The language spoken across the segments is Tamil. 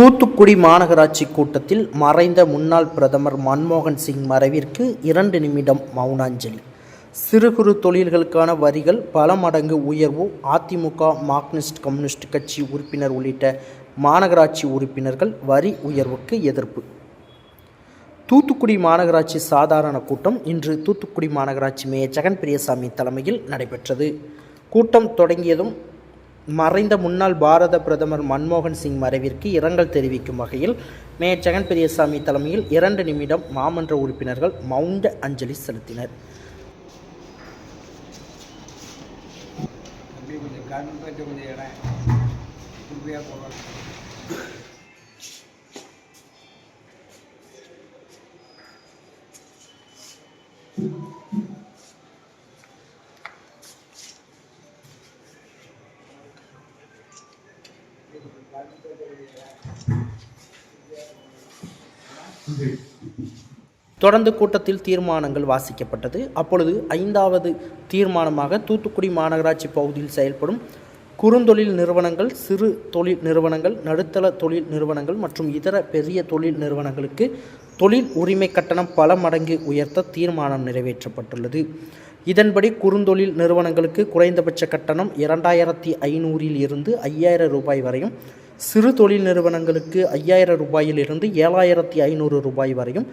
தூத்துக்குடி மாநகராட்சி கூட்டத்தில் மறைந்த முன்னாள் பிரதமர் மன்மோகன் சிங் மறைவிற்கு இரண்டு நிமிடம் மௌனாஞ்சலி. சிறு குறு தொழில்களுக்கான வரிகள் பல மடங்கு உயர்வு அதிமுக மார்க்சிஸ்ட் கம்யூனிஸ்ட் கட்சி உறுப்பினர் உள்ளிட்ட மாநகராட்சி உறுப்பினர்கள் வரி உயர்வுக்கு எதிர்ப்பு. தூத்துக்குடி மாநகராட்சி சாதாரண கூட்டம் இன்று தூத்துக்குடி மாநகராட்சி மேயர் ஜெகன் பிரியசாமி தலைமையில் நடைபெற்றது. கூட்டம் தொடங்கியதும் மறைந்த முன்னாள் பாரத பிரதமர் மன்மோகன் சிங் மறைவிற்கு இரங்கல் தெரிவிக்கும் வகையில் மேயர் ஜெகன் பெரியசாமி தலைமையில் இரண்டு நிமிடம் மாமன்ற உறுப்பினர்கள் மவுண்ட அஞ்சலி செலுத்தினர் Thank you. தொடர்ந்து கூட்டத்தில் தீர்மானங்கள் வாசிக்கப்பட்டது. அப்பொழுது ஐந்தாவது தீர்மானமாக தூத்துக்குடி மாநகராட்சி பகுதியில் செயல்படும் குறுந்தொழில் நிறுவனங்கள் சிறு தொழில் நிறுவனங்கள் நடுத்தர தொழில் நிறுவனங்கள் மற்றும் இதர பெரிய தொழில் நிறுவனங்களுக்கு தொழில் உரிமை கட்டணம் பல மடங்கு உயர்த்த தீர்மானம் நிறைவேற்றப்பட்டுள்ளது. இதன்படி குறுந்தொழில் நிறுவனங்களுக்கு குறைந்தபட்ச கட்டணம் இரண்டாயிரத்தி ஐநூறில் இருந்து ஐயாயிரம் ரூபாய் வரையும் சிறு தொழில் நிறுவனங்களுக்கு ஐயாயிரம் ரூபாயிலிருந்து ஏழாயிரத்தி ஐநூறு ரூபாய் வரையும்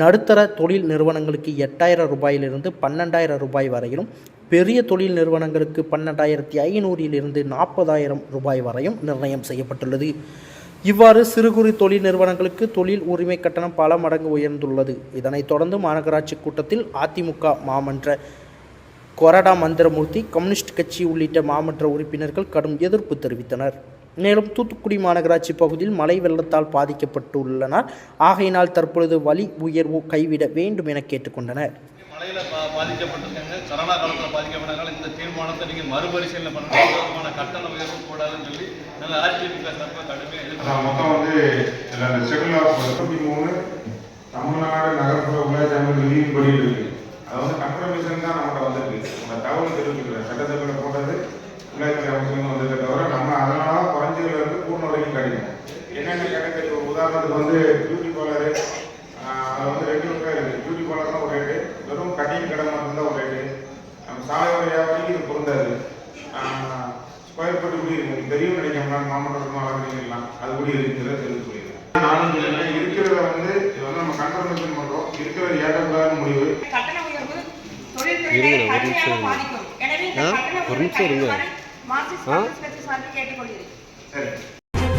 நடுத்தர தொழில் நிறுவனங்களுக்கு எட்டாயிரம் ரூபாயிலிருந்து பன்னெண்டாயிரம் ரூபாய் வரையிலும் பெரிய தொழில் நிறுவனங்களுக்கு பன்னெண்டாயிரத்தி ஐநூறிலிருந்து நாற்பதாயிரம் ரூபாய் வரையும் நிர்ணயம் செய்யப்பட்டுள்ளது. இவ்வாறு சிறு குறு தொழில் நிறுவனங்களுக்கு தொழில் உரிமை கட்டணம் பல மடங்கு உயர்ந்துள்ளது. இதனைத் தொடர்ந்து மாநகராட்சி கூட்டத்தில் அதிமுக மாமன்ற கொரடா மந்திரமூர்த்தி கம்யூனிஸ்ட் கட்சி உள்ளிட்ட மாமன்ற உறுப்பினர்கள் கடும் எதிர்ப்பு தெரிவித்தனர். மேலும் தூத்துக்குடி மாநகராட்சி பகுதியில் மழை வெள்ளத்தால் பாதிக்கப்பட்டுள்ளனர். ஆகையினால் தற்பொழுது வழி உயர்வு கைவிட வேண்டும் என கேட்டுக்கொண்டனர். மழையில் பா பாதிக்கப்பட்டிருக்காங்க. கரோனா காலத்தில் பாதிக்கப்பட்டனால இந்த தீர்மானத்தை நீங்கள் மறுபரிசீலனை பண்ணணும். எந்த விதமான கட்டண உயர்வு கூடாதுன்னு சொல்லி நல்ல அதிமுக சார்பாக கடுமையாக எதிர்ப்பு அதான் மொத்தம் வந்து இதில் அந்த ஷெட்யூல் ஆஃப் முப்பத்தி மூணு தமிழ்நாடு நகர்ப்புற உள்ளாட்சி அமைப்பு விதியின்படி இருக்கு. அது வந்து கன்ஃபர்மேஷன் தான் நம்மகிட்ட வந்திருக்கு. நம்ம தகவல் தெரிவிக்கிறேன் சட்டசபையில் போட்டது உள்ளாட்சி அமைச்சகம் வந்ததை தவிர ஒரு வந்து பியூட்டி பார்லரு அது வந்து ரெண்டு ரூபாய் இருக்கு பியூட்டி பார்லர்னா ஒரு ரேட்டு வெறும் கட்டிங் கடை மட்டும்தான் ஒரு ரேட்டு நம்ம சாலையோர வியாபாரிக்கு இது பொருந்தாது. ஸ்கொயர் ஃபீட் கூடி இருக்கு. உங்களுக்கு தெரியும் நினைக்கிறோம்னா மாமல்லபுரம் வழங்குறீங்கலாம் அது கூடி இருக்குங்கிறத தெரிஞ்சு நானும் சொல்லிடுறேன் இருக்கிறத வந்து இது வந்து நம்ம கன்ஃபர்மேஷன் பண்ணுறோம் இருக்கிறது ஏற்றக்கூடாதுன்னு முடிவு. கட்சி சார்பில் கேட்டுக்கொள்கிறேன். சரி.